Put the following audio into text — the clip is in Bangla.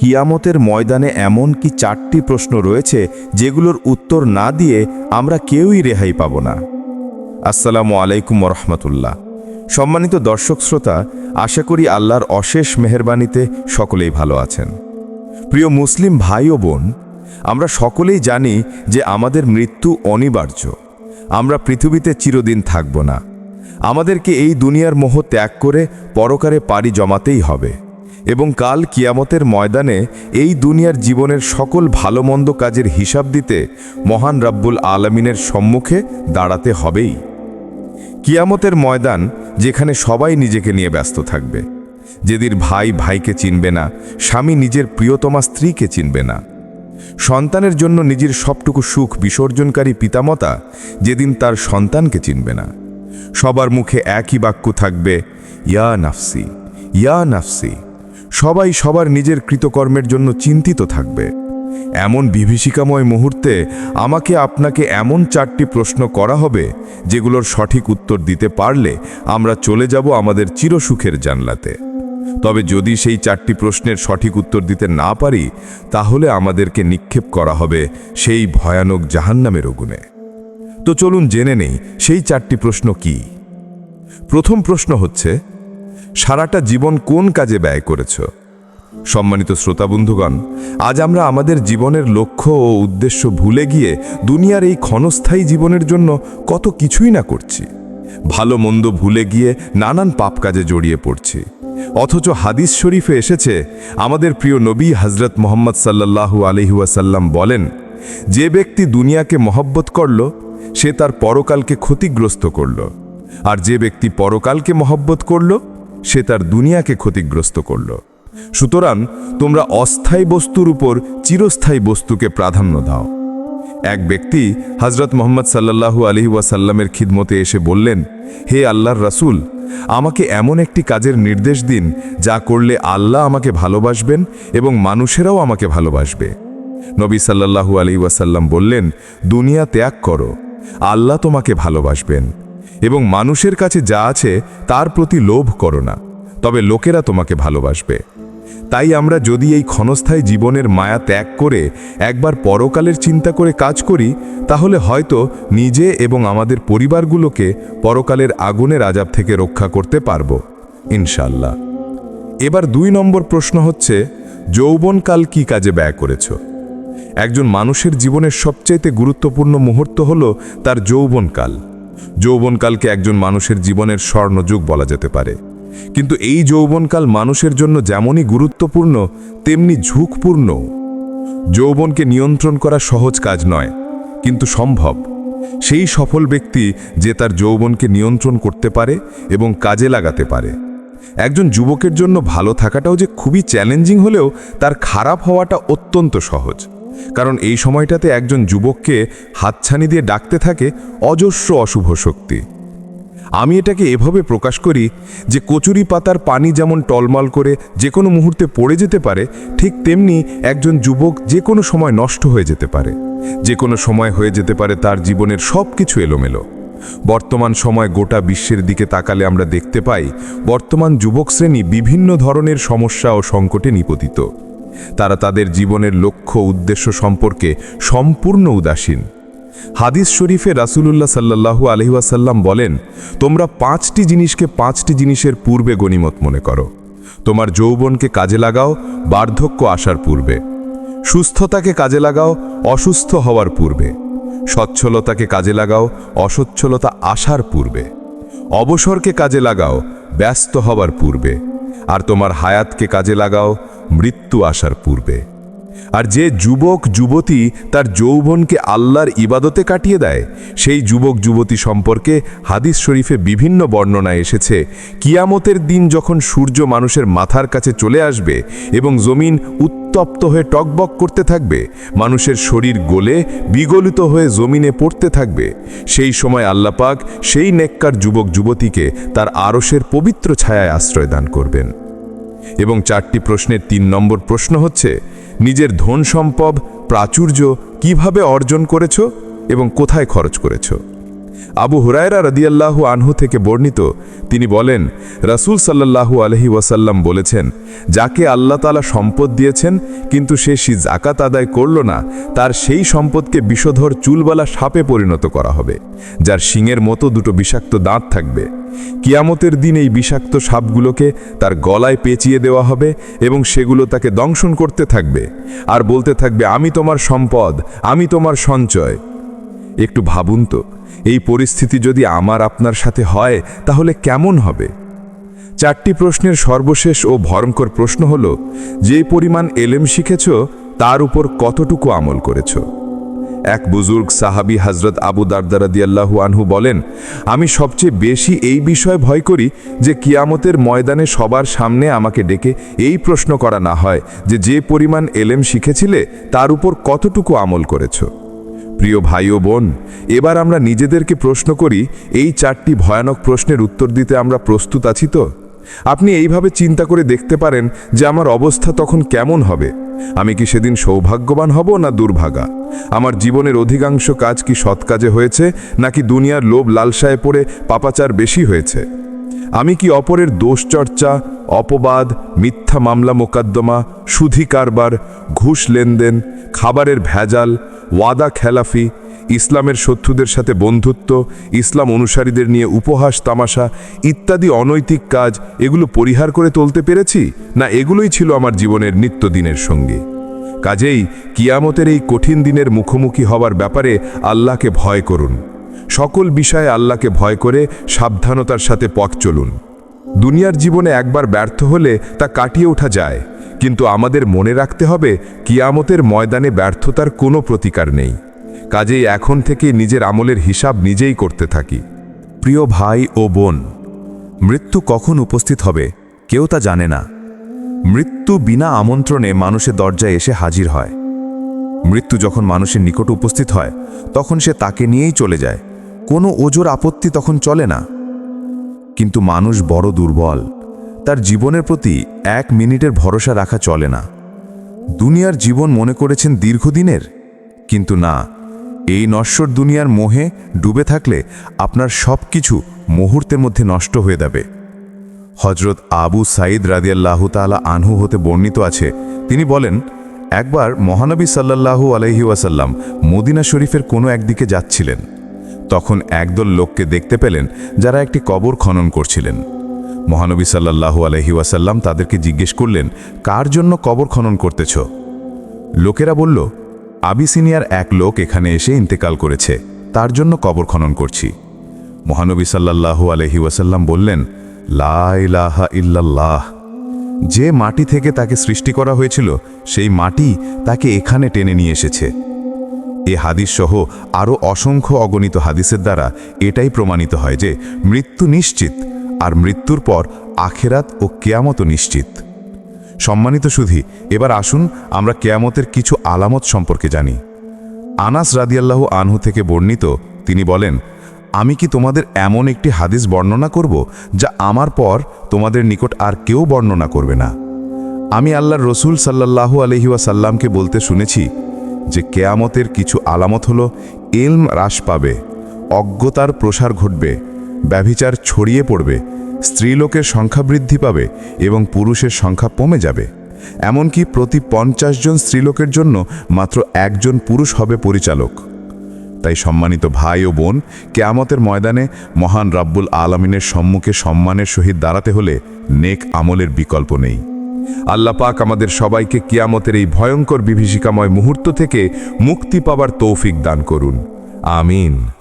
কিয়ামতের ময়দানে এমন কি চারটি প্রশ্ন রয়েছে যেগুলোর উত্তর না দিয়ে আমরা কেউই রেহাই পাব না। আসসালামু আলাইকুম রহমতুল্লাহ সম্মানিত দর্শক শ্রোতা, আশা করি আল্লাহর অশেষ মেহরবানিতে সকলেই ভালো আছেন। প্রিয় মুসলিম ভাই ও বোন, আমরা সকলেই জানি যে আমাদের মৃত্যু অনিবার্য। আমরা পৃথিবীতে চিরদিন থাকব না। আমাদেরকে এই দুনিয়ার মোহ ত্যাগ করে পরকারে পাড়ি জমাতেই হবে। এবং কাল কিয়ামতের ময়দানে এই দুনিয়ার জীবনের সকল ভালো মন্দ কাজের হিসাব দিতে মহান রাব্বুল আলমিনের সম্মুখে দাঁড়াতে হবেই। কিয়ামতের ময়দান যেখানে সবাই নিজেকে নিয়ে ব্যস্ত থাকবে। যেদিন ভাই ভাইকে চিনবে না, স্বামী নিজের প্রিয়তমা স্ত্রীকে চিনবে না। সন্তানের জন্য নিজের সবটুকু সুখ বিসর্জনকারী পিতামাতা যেদিন তার সন্তানকে চিনবে না। সবার মুখে একই বাক্য থাকবে, ইয়া নাফসি ইয়া নাফসি। সবাই সবার নিজের কৃতকর্মের জন্য চিন্তিত থাকবে। এমন বিভীষিকাময় মুহূর্তে আমাকে আপনাকে এমন চারটি প্রশ্ন করা হবে, যেগুলোর সঠিক উত্তর দিতে পারলে আমরা চলে যাব আমাদের চিরসুখের জানলাতে। তবে যদি সেই চারটি প্রশ্নের সঠিক উত্তর দিতে না পারি, তাহলে আমাদেরকে নিক্ষেপ করা হবে সেই ভয়ানক জাহান্নামের আগুনে তো চলুন জেনে নেই, সেই চারটি প্রশ্ন কি? প্রথম প্রশ্ন হচ্ছে সারাটা জীবন কোন কাজে ব্যয় করেছ? সম্মানিত শ্রোতা বন্ধুগণ, আজ আমরা আমাদের জীবনের লক্ষ্য ও উদ্দেশ্য ভুলে গিয়ে দুনিয়ার এই ক্ষণস্থায়ী জীবনের জন্য কত কিছুই না করছি। ভালো মন্দ ভুলে গিয়ে নানান পাপ কাজে জড়িয়ে পড়ছি। অথচ হাদিস শরীফে এসেছে, আমাদের প্রিয় নবী হজরত মোহাম্মদ সাল্লাল্লাহু আলহিউসাল্লাম বলেন, যে ব্যক্তি দুনিয়াকে মহব্বত করল, সে তার পরকালকে ক্ষতিগ্রস্ত করল। আর যে ব্যক্তি পরকালকে মহব্বত করল সে তার দুনিয়াকে ক্ষতিগ্রস্ত করল। সুতরাং তোমরা অস্থায়ী বস্তুর উপর চিরস্থায়ী বস্তুকে প্রাধান্য দাও। এক ব্যক্তি হজরত মোহাম্মদ সাল্লাল্লাহু আলহি ওয়াসাল্লামের খিদমতে এসে বললেন, হে আল্লাহর রাসূল, আমাকে এমন একটি কাজের নির্দেশ দিন যা করলে আল্লাহ আমাকে ভালোবাসবেন এবং মানুষেরাও আমাকে ভালোবাসবে। নবী সাল্লাল্লাহু আলী ওয়াসাল্লাম বললেন, দুনিয়া ত্যাগ করো, আল্লাহ তোমাকে ভালোবাসবেন। এবং মানুষের কাছে যা আছে তার প্রতি লোভ করো না, তবে লোকেরা তোমাকে ভালোবাসবে। তাই আমরা যদি এই ক্ষণস্থায়ী জীবনের মায়া ত্যাগ করে একবার পরকালের চিন্তা করে কাজ করি, তাহলে হয়তো নিজে এবং আমাদের পরিবারগুলোকে পরকালের আগুনের আজাব থেকে রক্ষা করতে পারব ইনশাল্লাহ এবার দুই নম্বর প্রশ্ন হচ্ছে, যৌবনকাল কি কাজে ব্যয় করেছ? একজন মানুষের জীবনের সবচাইতে গুরুত্বপূর্ণ মুহূর্ত হল তার যৌবনকাল। যৌবনকালকে একজন মানুষের জীবনের স্বর্ণযুগ বলা যেতে পারে। কিন্তু এই যৌবনকাল মানুষের জন্য যেমনই গুরুত্বপূর্ণ, তেমনি ঝুঁকপূর্ণ। যৌবনকে নিয়ন্ত্রণ করা সহজ কাজ নয়, কিন্তু সম্ভব। সেই সফল ব্যক্তি যে তার যৌবনকে নিয়ন্ত্রণ করতে পারে এবং কাজে লাগাতে পারে। একজন যুবকের জন্য ভালো থাকাটাও যে খুবই চ্যালেঞ্জিং হলেও তার খারাপ হওয়াটা অত্যন্ত সহজ। কারণ এই সময়টাতে একজন যুবককে হাতছানি দিয়ে ডাকতে থাকে অজস্র অশুভ শক্তি। আমি এটাকে এভাবে প্রকাশ করি যে কচুরি পাতার পানি যেমন টলমল করে যে কোনো মুহূর্তে পড়ে যেতে পারে, ঠিক তেমনি একজন যুবক যে কোনো সময় নষ্ট হয়ে যেতে পারে। যে কোনো সময় হয়ে যেতে পারে তার জীবনের সব কিছু এলোমেলো। বর্তমান সময় গোটা বিশ্বের দিকে তাকালে আমরা দেখতে পাই, বর্তমান যুবক শ্রেণি বিভিন্ন ধরনের সমস্যা ও সংকটে নিপতিত। তারা তাদের জীবনের লক্ষ্য উদ্দেশ্য সম্পর্কে সম্পূর্ণ উদাসীন। হাদিস শরীফে রাসুলুল্লাহ সাল্লাহু আলহিউসাল্লাম বলেন, তোমরা পাঁচটি জিনিসকে পাঁচটি জিনিসের পূর্বে গণিমত মনে করো। তোমার যৌবনকে কাজে লাগাও, বার্ধক্য আসার পূর্বে। সুস্থতাকে কাজে লাগাও, অসুস্থ হওয়ার পূর্বে। সচ্ছলতাকে কাজে লাগাও, অসচ্ছলতা আসার পূর্বে। অবসরকে কাজে লাগাও, ব্যস্ত হবার পূর্বে। আর তোমার হায়াতকে কাজে লাগাও মৃত্যু আসার পূর্বে। আর যে যুবক, যুবতী তার যৌবনকে আল্লাহর ইবাদতে কাটিয়ে দেয়, সেই যুবক, যুবতী সম্পর্কে হাদিস শরীফে বিভিন্ন বর্ণনা এসেছে। কিয়ামতের দিন যখন সূর্য মানুষের মাথার কাছে চলে আসবে এবং জমিন উত্তপ্ত হয়ে টকবক করতে থাকবে, মানুষের শরীর গলে বিগলিত হয়ে জমিনে পড়তে থাকবে, সেই সময় আল্লাপাক সেই নেককার যুবক, যুবতীকে তার আরসের পবিত্র ছায়ায় আশ্রয় দান করবেন। এবং চারটি প্রশ্নের তিন নম্বর প্রশ্ন হচ্ছে নিজের ধন সম্পদ প্রাচুর্য কীভাবে অর্জন করেছ এবং কোথায় খরচ করেছ? আবু হুরায়রা রদিয়াল্লাহু আনহু থেকে বর্ণিত, তিনি বলেন, রাসূল সাল্লাল্লাহু আলহি ওয়াসাল্লাম বলেছেন, যাকে আল্লাহ তালা সম্পদ দিয়েছেন, কিন্তু সে সি জাকাত আদায় করল না, তার সেই সম্পদকে বিষধর চুলবালা সাপে পরিণত করা হবে, যার শিঙের মতো দুটো বিষাক্ত দাঁত থাকবে। কিয়ামতের দিন এই বিষাক্ত সাপগুলোকে তার গলায় পেঁচিয়ে দেওয়া হবে এবং সেগুলো তাকে দংশন করতে থাকবে। আর বলতে থাকবে, আমি তোমার সম্পদ, আমি তোমার সঞ্চয়। একটু ভাবুন তো, এই পরিস্থিতি যদি আমার আপনার সাথে হয়, তাহলে কেমন হবে? চারটি প্রশ্নের সর্বশেষ ও ভয়ঙ্কর প্রশ্ন হল, যে পরিমাণ এলেম শিখেছ, তার উপর কতটুকু আমল করেছ? এক বুজুর্গ সাহাবি হজরত আবু দারদারাদিয়াল্লাহু আনহু বলেন, আমি সবচেয়ে বেশি এই বিষয়ে ভয় করি যে কিয়ামতের ময়দানে সবার সামনে আমাকে ডেকে এই প্রশ্ন করা না হয় যে যে পরিমাণ এলেম শিখেছিলে, তার উপর কতটুকু আমল করেছ? প্রিয় ভাই ও বোন, এবার আমরা নিজেদেরকে প্রশ্ন করি, এই চারটি ভয়ানক প্রশ্নের উত্তর দিতে আমরা প্রস্তুত আছি তো? আপনি এইভাবে চিন্তা করে দেখতে পারেন যে আমার অবস্থা তখন কেমন হবে। আমি কি সেদিন সৌভাগ্যবান হব না দুর্ভাগা? আমার জীবনের অধিকাংশ কাজ কি সৎ কাজে হয়েছে, নাকি দুনিয়ার লোভ লালসায় পড়ে পাপাচার বেশি হয়েছে? আমি কি অপরের দোষ চর্চা অপবাদ, মিথ্যা মামলা মোকদ্দমা, সুধি কারবার, ঘুষ লেনদেন, খাবারের ভেজাল ওয়াদা খেলাফি, ইসলামের শত্রুদের সাথে বন্ধুত্ব, ইসলাম অনুসারীদের নিয়ে উপহাস, তামাশা ইত্যাদি অনৈতিক কাজ এগুলো পরিহার করে তুলতে পেরেছি? না এগুলোই ছিল আমার জীবনের নিত্যদিনের সঙ্গী? কাজেই কিয়ামতের এই কঠিন দিনের মুখোমুখি হবার ব্যাপারে আল্লাহকে ভয় করুন। সকল বিষয়ে আল্লাহকে ভয় করে সাবধানতার সাথে পথ চলুন। দুনিয়ার জীবনে একবার ব্যর্থ হলে তা কাটিয়ে ওঠা যায়। কিন্তু আমাদের মনে রাখতে হবে, কিয়ামতের ময়দানে ব্যর্থতার কোনো প্রতিকার নেই। কাজেই এখন থেকে নিজের আমলের হিসাব নিজেই করতে থাকি। প্রিয় ভাই ও বোন, মৃত্যু কখন উপস্থিত হবে, কেউ তা জানে না। মৃত্যু বিনা আমন্ত্রণে মানুষের দরজায় এসে হাজির হয়। মৃত্যু যখন মানুষের নিকট উপস্থিত হয়, তখন সে তাকে নিয়েই চলে যায়। কোনো ওজোর আপত্তি তখন চলে না। কিন্তু মানুষ বড় দুর্বল। তার জীবনের প্রতি এক মিনিটের ভরসা রাখা চলে না। দুনিয়ার জীবন মনে করেছেন দীর্ঘদিনের? কিন্তু না, এই নশ্বর দুনিয়ার মোহে ডুবে থাকলে আপনার সব কিছু মুহূর্তের মধ্যে নষ্ট হয়ে যাবে। হজরত আবু সাঈদ রাদিয়াল্লাহু তালা আনহু হতে বর্ণিত আছে। তিনি বলেন, একবার মহানবী সাল্লাল্লাহু আলহি ওয়াসাল্লাম মদিনা শরীফের কোনো একদিকে যাচ্ছিলেন। তখন একদল লোককে দেখতে পেলেন যারা একটি কবর খনন করছিলেন। মহানবী সাল্লাল্লাহু আলহি ওয়াসাল্লাম তাদেরকে জিজ্ঞেস করলেন, কার জন্য কবর খনন করতেছ? লোকেরা বলল, আবিসিনিয়ার এক লোক এখানে এসে ইন্তেকাল করেছে, তার জন্য কবর খনন করছি। মহানবী সাল্লাল্লাহু আলহি ওয়াসাল্লাম বললেন, লা ইলাহা ইল্লাল্লাহ। যে মাটি থেকে তাকে সৃষ্টি করা হয়েছিল, সেই মাটি তাকে এখানে টেনে নিয়ে এসেছে। এ হাদিস সহ আরও অসংখ্য অগণিত হাদিসের দ্বারা এটাই প্রমাণিত হয় যে মৃত্যু নিশ্চিত আর মৃত্যুর পর আখেরাত ও কেয়ামতও নিশ্চিত। সম্মানিত সুধী, এবার আসুন আমরা কেয়ামতের কিছু আলামত সম্পর্কে জানি। আনাস রাদিয়াল্লাহু আনহু থেকে বর্ণিত, তিনি বলেন, আমি কি তোমাদের এমন একটি হাদিস বর্ণনা করব যা আমার পর তোমাদের নিকট আর কেউ বর্ণনা করবে না? আমি আল্লাহর রসুল সাল্লাল্লাহু আলহিউসাল্লামকে বলতে শুনেছি যে কেয়ামতের কিছু আলামত হল এলম হ্রাস পাবে, অজ্ঞতার প্রসার ঘটবে ব্যভিচার ছড়িয়ে পড়বে, স্ত্রীলোকের সংখ্যা বৃদ্ধি পাবে এবং পুরুষের সংখ্যা কমে যাবে। এমনকি প্রতি পঞ্চাশ জন স্ত্রীলোকের জন্য মাত্র একজন পুরুষ হবে পরিচালক। তাই সম্মানিত ভাই ও বোন, কেয়ামতের ময়দানে মহান রাব্বুল আলমিনের সম্মুখে সম্মানের সহিত দাঁড়াতে হলে নেক আমলের বিকল্প নেই। আল্লাহ পাক আমাদের সবাইকে কিয়ামতের এই ভয়ঙ্কর বিভীষিকাময় মুহূর্ত থেকে মুক্তি পাবার তৌফিক দান করুন। আমিন।